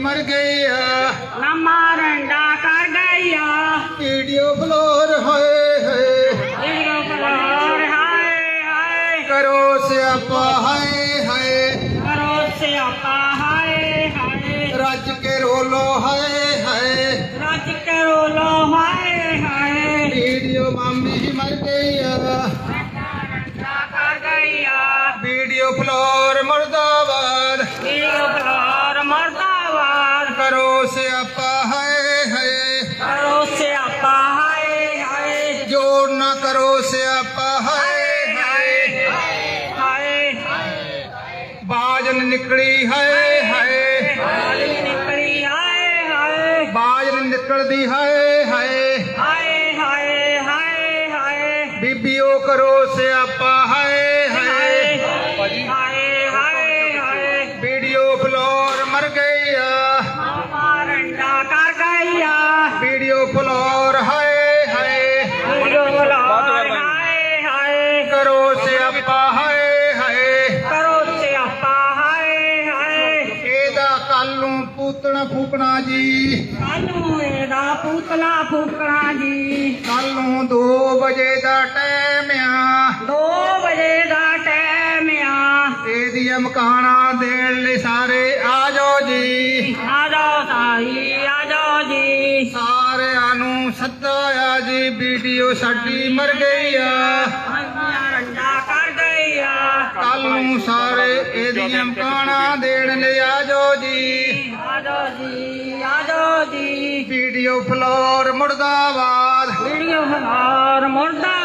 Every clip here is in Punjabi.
ਮਰ ਗਈ ਆ ਮਾਮਾ ਰੰਡਾ ਕਰ ਗਈ ਆ ਵੀਡੀਓ ਫਲੋਰ ਹਾਏ ਹਾਏ। ਵੀਡੀਓ ਫਲੋਰ ਹਾਏ ਹਾਏ। ਕਰੋ ਸਿਆਪਾ ਹਾਏ ਹਾਏ। ਕਰੋ ਸਿਆਪਾ ਹਾਏ ਹਾਏ। ਰੱਜ ਕੇ ਰੋਲੋ ਹਾਏ ਹਾਏ। ਰੱਜ ਕਰੋ ਲੋ ਹਾਏ ਹਾਏ। ਵੀਡੀਓ ਮਾਮੀ ਮਰ ਗਈ ਆ ਕਰ ਗਈ ਆ ਵੀਡੀਓ ਫਲੋਰ ਨਿਕਲੀ ਹਾਏ ਹਾਏ। ਹਾਏ ਨਿਕਲੀ ਹਾਏ ਹਾਏ। ਬਾਜਨ ਨਿਕਲਦੀ ਹਾਏ ਹਾਏ। ਫੂਕਣਾ ਜੀ ਕੱਲ ਨੂੰ 2 ਵਜੇ ਦਾ ਟਾਈਮ ਆ। 2 ਵਜੇ ਦਾ ਟਾਈਮ ਆ। ਇਹਦੀਆਂ ਮਕਾਨਾਂ ਦੇਣ ਲਈ ਸਾਰੇ ਆ ਜਾਓ ਜੀ। ਆ ਜਾਓ ਸਾਈ ਆ ਜਾਓ ਜੀ। ਸਾਰਿਆਂ ਨੂੰ ਸੱਦਾ ਆ ਜੀ ਵੀਡੀਓ ਸਾਡੀ ਮਰ ਗਈ ਆ। ਰੰਡਾ ਕੱਲ ਨੂੰ ਸਾਰੇ ਇਹਦੀਆਂ ਮਕਾਨਾਂ ਦੇਣ ਲਈ ਆ ਜਾਓ ਜੀ। ਆ ਜਾਓ ਜੀ ਆ ਜਾਓ ਜੀ। ਵੀਡੀਓ ਫਲੋਰ ਮੁਰਦਾਬਾਦ। ਵੀਡੀਓ ਫਲੋਰ ਮੁਰਦਾਬਾਦ।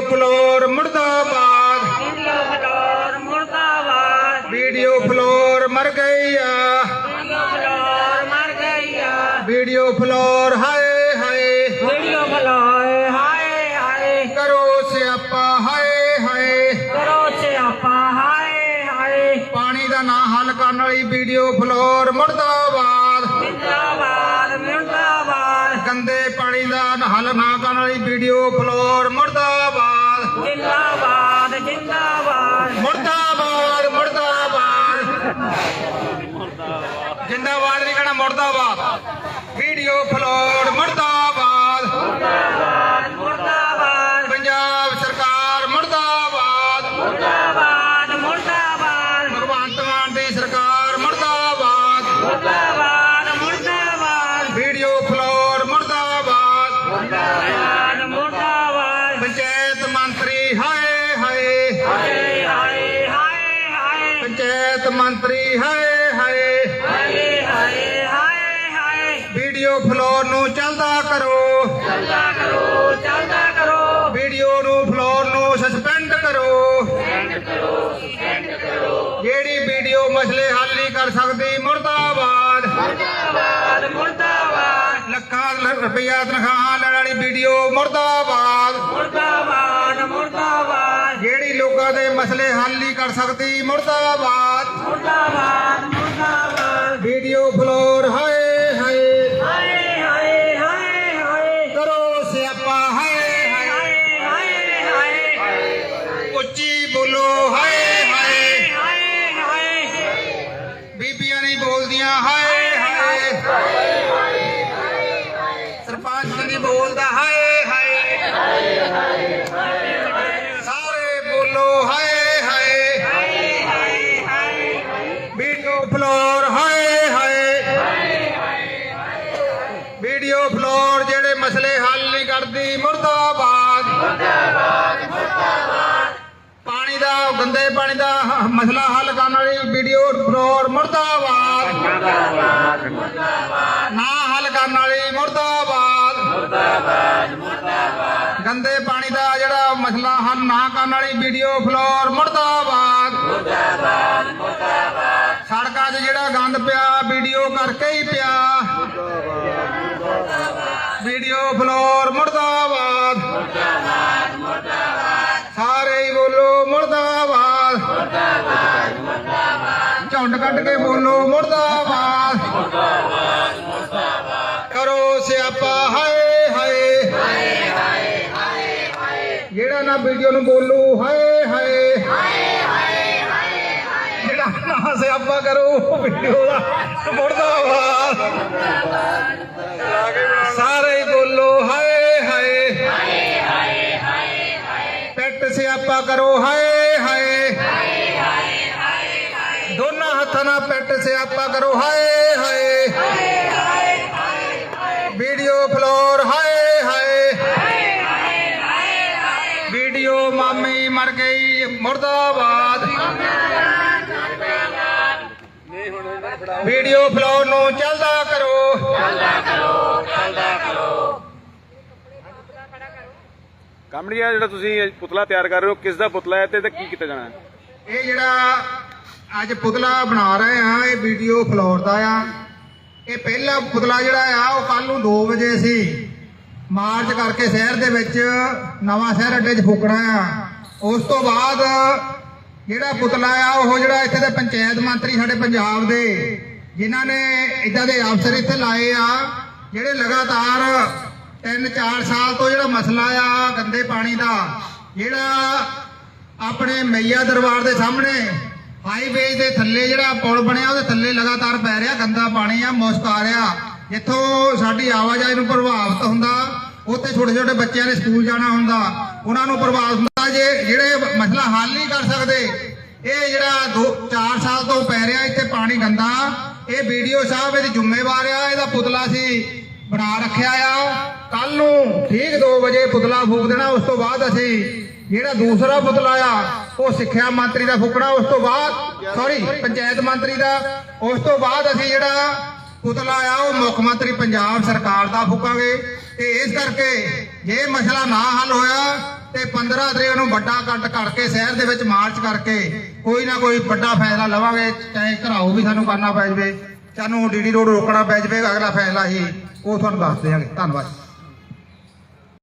ਫਲੋਰ ਮੁਰਦਾਬਾਦ। ਵੀਡੀਓ ਫਲੋਰ ਮੁਰਦਾਬਾਦ। ਵੀਡੀਓ ਫਲੋਰ ਮਰ ਗਈ ਆ। ਵੀਡੀਓ ਫਲੋਰ ਮਰ ਗਈ ਆ। ਵੀਡੀਓ ਫਲੋਰ ਹਾਏ ਹਾਏ। ਵੀਡੀਓ ਫਲੋਰ ਹਾਏ ਹਾਏ। ਕਰੋ ਸਿਆਪਾ ਹਾਏ ਹਾਏ। ਕਰੋ ਸਿਆਪਾ ਹਾਏ ਹਾਏ। ਪਾਣੀ ਦਾ ਨਾ ਹੱਲ ਕਰਨ ਵਾਲੀ ਵੀਡੀਓ ਫਲੋਰ ਮੁਰਦਾਬਾਦ। ਜਿੰਦਾਬਾਦ ਮੁਰਦਾਬਾਦ। ਗੰਦੇ ਪਾਣੀ ਦਾ ਹੱਲ ਨਾ ਕਰਨ ਵਾਲੀ ਵੀਡੀਓ ਫਲੋਰ ਮੁਰਦਾਬਾਦ। ਫਲੋਰ ਮੁਰਦਾਬਾਦ ਮੁਰਦਾਬਾਦ ਪੰਜਾਬ ਸਰਕਾਰ ਮੁਰਦਾਬਾਦ ਮੁਰਦਾਬਾਦ ਮੁਰਦਾਬਾਦ ਭਗਵੰਤ ਮਾਨ ਦੀ ਸਰਕਾਰ ਮੁਰਦਾਬਾਦ ਮੁਰਦਾਬਾਦ ਮੁਰਦਾਬਾਦ ਵੀਡੀਓ ਫਲੋਰ ਮੁਰਦਾਬਾਦ ਮੁਰਦਾਬਾਦ ਮੁਰਦਾਬਾਦ ਪੰਚਾਇਤ ਮੰਤਰੀ ਹਾਏ ਹਾਏ ਹਾਏ ਹਾਏ ਹਾਏ ਹਾਏ ਪੰਚਾਇਤ ਮੰਤਰੀ ਹਾਏ ਹਾਏ ਮਸਲੇ ਹੱਲ ਨਹੀਂ ਕਰ ਸਕਦੀ ਮੁਰਦਾਬਾਦ। ਮੁਰਦਾਬਾਦ ਮੁਰਦਾਬਾਦ। ਲੱਖਾਂ ਰੁਪਈਆ ਤਨਖਾਹਾਂ ਲੈਣ ਵਾਲੀ ਵੀਡੀਓ ਮੁਰਦਾਬਾਦ। ਮੁਰਦਾਬਾਦ ਮੁਰਦਾਬਾਦ। ਜਿਹੜੀ ਲੋਕਾਂ ਦੇ ਮਸਲੇ ਹੱਲ ਨਹੀਂ ਕਰ ਸਕਦੀ ਮੁਰਦਾਬਾਦ। ਮੁਰਦਾਬਾਦ ਮੁਰਦਾਬਾਦ। ਵੀਡੀਓ ਫਲੋਰ ਫਲੋਰ, ਹਾਏ ਹਾਏ। ਵੀਡੀਓ ਫਲੋਰ ਜਿਹੜੇ ਮਸਲੇ ਹੱਲ ਨਹੀਂ ਕਰਦੀ, ਮੁਰਦਾਬਾਦ। ਪਾਣੀ ਦਾ, ਗੰਦੇ ਪਾਣੀ ਦਾ ਮਸਲਾ ਹੱਲ ਕਰਨ ਵਾਲੀ ਵੀਡੀਓ ਫਲੋਰ, ਮੁਰਦਾਬਾਦ। ਨਾ ਹੱਲ ਕਰਨ ਵਾਲੀ, ਮੁਰਦਾਬਾਦ। ਮੁਰਦਾਬਾਦ ਗੰਦੇ ਪਾਣੀ ਦਾ ਜਿਹੜਾ ਮਸਲਾ ਹੱਲ ਨਾ ਕਰਨ ਵਾਲੀ ਵੀਡੀਓ ਫਲੋਰ ਮੁਰਦਾਬਾਦ ਮੁਰਦਾਬਾਦ ਮੁਰਦਾਬਾਦ। ਸੜਕਾਂ 'ਚ ਜਿਹੜਾ ਗੰਦ ਪਿਆ, ਵੀਡੀਓ ਕਰਕੇ ਹੀ ਪਿਆ। ਵੀਡੀਓ ਫਲੋਰ ਮੁਰਦਾਬਾਦ। ਮੁਰਦਾਬਾਦ ਮੁਰਦਾਬਾਦ ਸਾਰੇ ਹੀ ਬੋਲੋ ਮੁਰਦਾਬਾਦ। ਮੁਰਦਾਬਾਦ ਮੁਰਦਾਬਾਦ ਝੁੰਡ ਕੱਢ ਕੇ ਬੋਲੋ ਮੁਰਦਾਬਾਦ। ਮੁਰਦਾਬਾਦ ਮੁਰਦਾਬਾਦ ਕਰੋ ਸਿਆਪਾ, ਹਾਏ ਹਾਏ। ਹਾਏ ਹਾਏ ਹਾਏ ਜਿਹੜਾ ਨਾ ਵੀਡੀਓ ਨੂੰ ਬੋਲੂ ਹਾਏ ਹਾਏ ਹਾਏ। ਹਾਏ ਜਿਹੜਾ ਨਾ ਸਿਆਪਾ ਕਰੋ ਵੀਡੀਓ ਦਾ ਮੁਰਦਾਬਾਦ ਸਾਰੇ ਹੀ ਬੋਲੋ ਹਾਏ ਹਾਏ ਹਾਏ ਹਾਏ ਹਾਏ ਪੈਟ ਸਿਆਪਾ ਕਰੋ ਹਾਏ ਹਾਏ ਹਾਏ ਹਾਏ ਦੋਨਾਂ ਹੱਥਾਂ ਨਾਲ ਪੈਟ ਸਿਆਪਾ ਕਰੋ ਹਾਏ ਹਾਏ ਵੀਡੀਓ ਫਲੋਰ ਹਾਏ ਵੀਡੀਓ ਮਾਮੀ ਮਰ ਗਈ ਮੁਰਦਾਬਾਦ ਵੀਡੀਓ ਫਲੋਰ ਨੂੰ ਚੱਲਦਾ ਕਰੋ। ਕਾਮੜੀ ਆ ਜਿਹੜਾ ਤੁਸੀਂ ਪੁਤਲਾ ਤਿਆਰ ਕਰ ਰਹੇ ਹੋ ਕਿਸ ਦਾ ਪੁਤਲਾ ਹੈ ਤੇ ਇਹਦਾ ਕੀ ਕੀਤਾ ਜਾਣਾ ਹੈ? ਇਹ ਜਿਹੜਾ ਅੱਜ ਪੁਤਲਾ ਬਣਾ ਰਹੇ ਆ ਇਹ ਵੀਡੀਓ ਫਲੋਰ ਦਾ ਆ। ਇਹ ਪਹਿਲਾ ਪੁਤਲਾ ਜਿਹੜਾ ਆ ਉਹ ਕੱਲ ਨੂੰ 2 ਵਜੇ ਸੀ। ਮਾਰਚ ਕਰਕੇ ਸ਼ਹਿਰ ਦੇ ਵਿੱਚ ਨਵਾਂ ਸ਼ਹਿਰ ਅੱਡੇ 'ਚ ਫੂਕਣਾ ਆ। ਉਸ ਤੋਂ ਬਾਅਦ ਜਿਹੜਾ ਪੁਤਲਾ ਆ, ਉਹ ਜਿਹੜਾ ਇੱਥੇ ਦੇ ਪੰਚਾਇਤ ਮੰਤਰੀ ਸਾਡੇ ਪੰਜਾਬ ਦੇ, ਜਿਨ੍ਹਾਂ ਨੇ ਇਦਾਂ ਦੇ ਅਫਸਰ ਇੱਥੇ ਲਾਏ ਆ, ਜਿਹੜੇ ਲਗਾਤਾਰ 3-4 ਸਾਲ ਤੋਂ ਜਿਹੜਾ ਮਸਲਾ ਆ ਗੰਦੇ ਪਾਣੀ ਦਾ, ਜਿਹੜਾ ਆਪਣੇ ਮਈਆ ਦਰਬਾਰ ਦੇ ਸਾਹਮਣੇ ਹਾਈਵੇ ਦੇ ਥੱਲੇ ਜਿਹੜਾ ਪੁਲ ਬਣਿਆ, ਉਹਦੇ ਥੱਲੇ ਲਗਾਤਾਰ ਪੈ ਰਿਹਾ ਗੰਦਾ ਪਾਣੀ ਆ, ਮੁਸ਼ਕ ਆ ਰਿਹਾ। ਜਿੱਥੋਂ ਸਾਡੀ ਆਵਾਜਾਈ ਨੂੰ ਪ੍ਰਭਾਵਿਤ ਹੁੰਦਾ, ਉੱਥੇ ਛੋਟੇ ਛੋਟੇ ਬੱਚਿਆਂ ਨੇ ਸਕੂਲ ਜਾਣਾ ਹੁੰਦਾ, ਉਹਨਾਂ ਨੂੰ ਪ੍ਰਭਾਵਿਤ ਜੇ ਜਿਹੜੇ ਮਸਲਾ ਹੱਲ ਨਹੀਂ ਕਰ ਸਕਦੇ, ਇਹ ਜਿਹੜਾ 4 ਸਾਲ ਤੋਂ ਪੈ ਰਿਹਾ ਇੱਥੇ ਪਾਣੀ ਗੰਦਾ, ਇਹ ਵੀਡੀਓ ਸਾਹਿਬ ਇਹਦੀ ਜ਼ਿੰਮੇਵਾਰ ਆ, ਇਹਦਾ ਪੁਤਲਾ ਸੀ ਬਣਾ ਰੱਖਿਆ ਆ। ਕੱਲ ਨੂੰ ਠੀਕ 2 ਵਜੇ ਪੁਤਲਾ ਫੂਕ ਦੇਣਾ, ਉਸ ਤੋਂ ਬਾਅਦ ਅਸੀਂ ਜਿਹੜਾ ਦੂਸਰਾ ਪੁਤਲਾ ਆ, ਉਹ ਸਿੱਖਿਆ ਮੰਤਰੀ ਦਾ ਫੂਕਣਾ, ਉਸ ਤੋਂ ਬਾਅਦ ਸੌਰੀ ਪੰਚਾਇਤ ਮੰਤਰੀ ਦਾ, ਉਸ ਤੋਂ ਬਾਅਦ ਅਸੀਂ ਜਿਹੜਾ ਪੁਤਲਾ ਆ, ਉਹ ਮੁੱਖ ਮੰਤਰੀ ਪੰਜਾਬ ਸਰਕਾਰ ਦਾ ਫੂਕਾਂਗੇ। ਤੇ ਇਸ ਕਰਕੇ ਜੇ ਮਸਲਾ ਨਾ ਹੱਲ ਹੋਇਆ ਤੇ 15 ਤਰੀਕ ਨੂੰ ਵੱਡਾ ਕੱਟ ਕਰਕੇ ਸ਼ਹਿਰ ਦੇ ਵਿੱਚ ਮਾਰਚ ਕਰਕੇ ਕੋਈ ਨਾ ਕੋਈ ਵੱਡਾ ਫੈਸਲਾ ਲਵਾਂਗੇ, ਚਾਹੇ ਘਰਾਓ ਵੀ ਸਾਨੂੰ ਕਰਨਾ ਪੈ ਜਾਵੇ, ਸਾਨੂੰ ਡੀਡੀ ਰੋਡ ਰੋਕਣਾ ਪੈ ਜਾਵੇ, ਅਗਲਾ ਫੈਸਲਾ ਹੀ ਉਹ ਤੁਹਾਨੂੰ ਦੱਸ ਦਿਆਂਗੇ। ਧੰਨਵਾਦ।